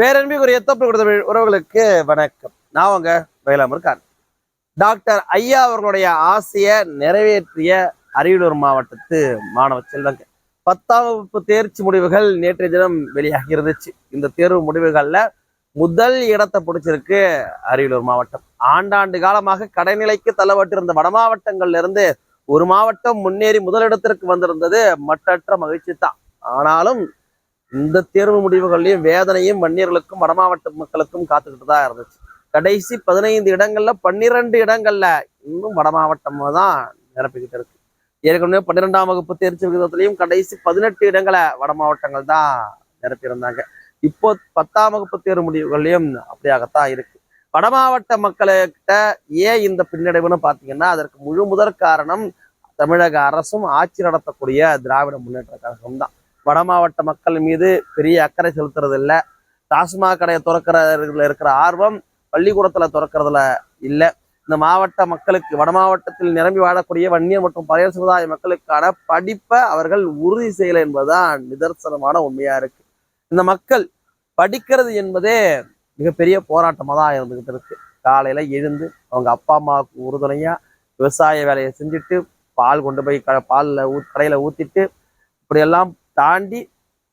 பேரன்பிற்குரிய தொப்பு கொடுத்த உறவுகளுக்கு வணக்கம். நான் உங்க வேளாமர் கான் டாக்டர் ஐயா அவர்களுடைய ஆசையை நிறைவேற்றிய அரியலூர் மாவட்டத்து மாணவ செல்வங்க. பத்தாம் வகுப்பு தேர்ச்சி முடிவுகள் நேற்றைய தினம் வெளியாகி இருந்துச்சு இந்த தேர்வு முடிவுகள்ல முதல் இடத்தை பிடிச்சிருக்கு அரியலூர் மாவட்டம். ஆண்டாண்டு காலமாக கடைநிலைக்கு தள்ளப்பட்டிருந்த வட மாவட்டங்கள்ல இருந்து ஒரு மாவட்டம் முன்னேறி முதலிடத்திற்கு வந்திருந்தது மற்றற்ற மகிழ்ச்சி தான். ஆனாலும் இந்த தேர்வு முடிவுகள்லையும் வேதனையும் வன்னியர்களுக்கும் வடமாவட்ட மக்களுக்கும் காத்துக்கிட்டு தான் இருந்துச்சு. கடைசி பதினைந்து இடங்கள்ல பன்னிரண்டு இடங்கள்ல இன்னும் வடமாவட்டம் தான் நிரப்பிக்கிட்டு இருக்கு. ஏற்கனவே பன்னிரெண்டாம் வகுப்பு தேர்ச்சி விகிதத்திலையும் கடைசி பதினெட்டு இடங்களை வட மாவட்டங்கள் தான் நிரப்பியிருந்தாங்க. இப்போ பத்தாம் வகுப்பு தேர்வு முடிவுகள்லையும் அப்படியாகத்தான் இருக்கு. வட மாவட்ட மக்கள்கிட்ட ஏன் இந்த பின்னடைவுன்னு பார்த்தீங்கன்னா அதற்கு முழு முதற் காரணம் தமிழக அரசும் ஆட்சி நடத்தக்கூடிய திராவிட முன்னேற்ற கழகம் தான் வட மாவட்ட மக்கள் மீது பெரிய அக்கறை செலுத்துறது இல்லை டாஸ்மாக் கடையை திறக்கிறதுல இருக்கிற ஆர்வம் பள்ளிக்கூடத்தில் திறக்கிறதுல இல்லை. இந்த மாவட்ட மக்களுக்கு வட மாவட்டத்தில் நிரம்பி வாழக்கூடிய வன்னியர் மற்றும் பழைய சமுதாய மக்களுக்கான படிப்பை அவர்கள் உறுதி செய்யலை என்பதுதான் நிதர்சனமான உண்மையா இருக்கு. இந்த மக்கள் படிக்கிறது என்பதே மிகப்பெரிய போராட்டமாக தான் இருந்துகிட்டு இருக்கு. காலையில எழுந்து அவங்க அப்பா அம்மாவுக்கு உறுதுணையா விவசாய வேலையை செஞ்சுட்டு பால் கொண்டு போய் க பாலில் ஊ கடையில ஊத்திட்டு இப்படியெல்லாம் தாண்டி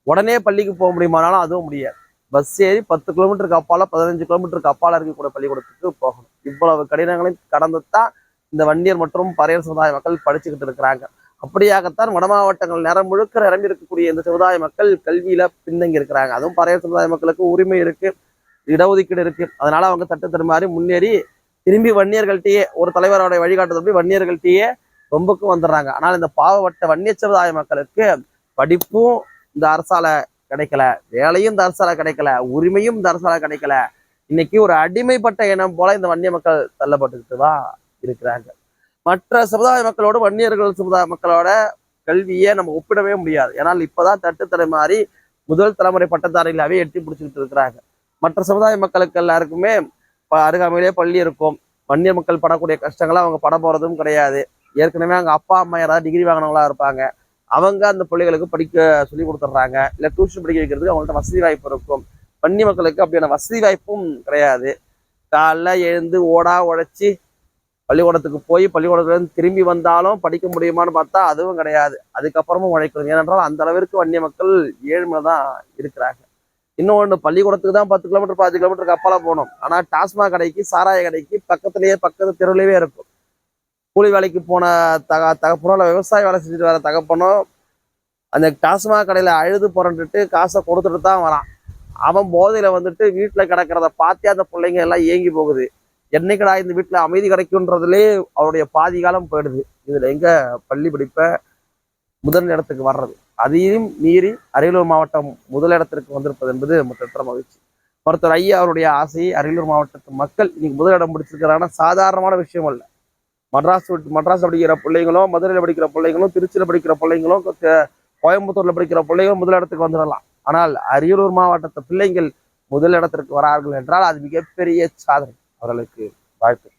உடனே பள்ளிக்கு போக முடியுமானாலும் அதுவும் முடியாது. பஸ் ஏறி பத்து கிலோமீட்டருக்கு அப்பால பதினஞ்சு கிலோமீட்டருக்கு அப்பால இருக்கக்கூடிய பள்ளிக்கூடத்துக்கு போகணும். இவ்வளவு கடினங்களையும் கடந்து தான் இந்த வன்னியர் மற்றும் பறையர் சமுதாய மக்கள் படிச்சுக்கிட்டு இருக்கிறாங்க. அப்படியாகத்தான் வட மாவட்டங்கள் நிறம் முழுக்க நிரம்பி இருக்கக்கூடிய இந்த சமுதாய மக்கள் கல்வியில பின்தங்கி இருக்கிறாங்க. அதுவும் பறையர் சமுதாய மக்களுக்கு உரிமை இருக்கு இடஒதுக்கீடு இருக்கு. அதனால அவங்க தட்டு தடுமாறி முன்னேறி திரும்பி வன்னியர்கள்ட்டயே ஒரு தலைவரோட வழிகாட்டுதல்படி வன்னியர்கள்ட்டயே ரொம்பக்கும் வந்துடுறாங்க. ஆனால் இந்த பாவப்பட்ட வன்னிய சமுதாய மக்களுக்கு படிப்பும் இந்த அரசால கிடைக்கல வேலையும் இந்த அரசால கிடைக்கல உரிமையும் இந்த அரசால கிடைக்கல. இன்னைக்கு ஒரு அடிமைப்பட்ட இனம் போல இந்த வன்னிய மக்கள் தள்ளப்பட்டுக்கிட்டு தான் இருக்கிறாங்க. மற்ற சமுதாய மக்களோட வன்னியர்கள் சமுதாய மக்களோட கல்வியை நம்ம ஒப்பிடவே முடியாது. ஏன்னால் இப்பதான் தட்டு தலைமாறி முதல் தலைமுறை பட்டதாரிகளாவே எட்டி பிடிச்சிக்கிட்டு இருக்கிறாங்க. மற்ற சமுதாய மக்களுக்கு எல்லாருக்குமே ப- அருகாமையிலே பள்ளி இருக்கும். வன்னியர் மக்கள் படக்கூடிய கஷ்டங்களை அவங்க பட போறதும் கிடையாது. ஏற்கனவே அவங்க அப்பா அம்மா யாராவது டிகிரி வாங்கினவங்களா இருப்பாங்க. அவங்க அந்த பிள்ளைகளுக்கு படிக்க சொல்லி கொடுத்துட்றாங்க. இல்லை டியூஷன் படிக்க வைக்கிறதுக்கு அவங்கள்ட்ட வசதி வாய்ப்பு இருக்கும். வன்னி மக்களுக்கு அப்படியான வசதி வாய்ப்பும் கிடையாது. காலைல எழுந்து ஓடா உழைச்சி பள்ளிக்கூடத்துக்கு போய் பள்ளிக்கூடத்துலேருந்து திரும்பி வந்தாலும் படிக்க முடியுமான்னு பார்த்தா அதுவும் கிடையாது. அதுக்கப்புறமும் உழைக்கணும். ஏனென்றால் அந்த அளவிற்கு வன்னிய மக்கள் ஏழ்மை தான் இருக்கிறாங்க. இன்னொன்று பள்ளிக்கூடத்துக்கு தான் பத்து கிலோமீட்டர் பதினஞ்சு கிலோமீட்டருக்கு அப்பால போகணும். ஆனால் டாஸ்மாக் கடைக்கு சாராய கடைக்கு பக்கத்துலேயே பக்கத்து தெருவிலேயே இருக்கும். கூலி வேலைக்கு போன தக தகப்பனோ இல்லை விவசாய வேலை செஞ்சுட்டு வர தகப்பனோ அந்த டாஸ்மாக் கடையில் அழுது புரண்டுட்டு காசை கொடுத்துட்டு தான் வரான். அவன் போதையில் வந்துட்டு வீட்டில் கிடக்கிறத பார்த்தே அந்த பிள்ளைங்க எல்லாம் ஏங்கி போகுது. என்னைக்கடா இந்த வீட்டில் அமைதி கிடைக்குன்றதுலே அவருடைய பாதி காலம் போயிடுது. இதில் எங்கே பள்ளி படிப்பை முதல் இடத்துக்கு வர்றது. அதையும் மீறி அரியலூர் மாவட்டம் முதல் இடத்திற்கு வந்திருப்பது என்பது மற்ற மகிழ்ச்சி. மருத்துவர் ஐயா அவருடைய ஆசையை அரியலூர் மாவட்டத்து மக்கள் இன்னைக்கு முதலிடம் பிடிச்சிருக்கிறாங்கன்னா சாதாரணமான விஷயம் அல்ல. மட்ராஸ் மட்ராஸ் படிக்கிற பிள்ளைங்களும் மதுரையில் படிக்கிற பிள்ளைங்களும் திருச்சியில் படிக்கிற பிள்ளைங்களும் கோயம்புத்தூரில் படிக்கிற பிள்ளைங்களும் முதலிடத்துக்கு வந்துடலாம். ஆனால் அரியலூர் மாவட்டத்து பிள்ளைங்கள் முதலிடத்திற்கு வரார்கள் என்றால் அது மிகப்பெரிய சாதனை. அவர்களுக்கு வாழ்த்து.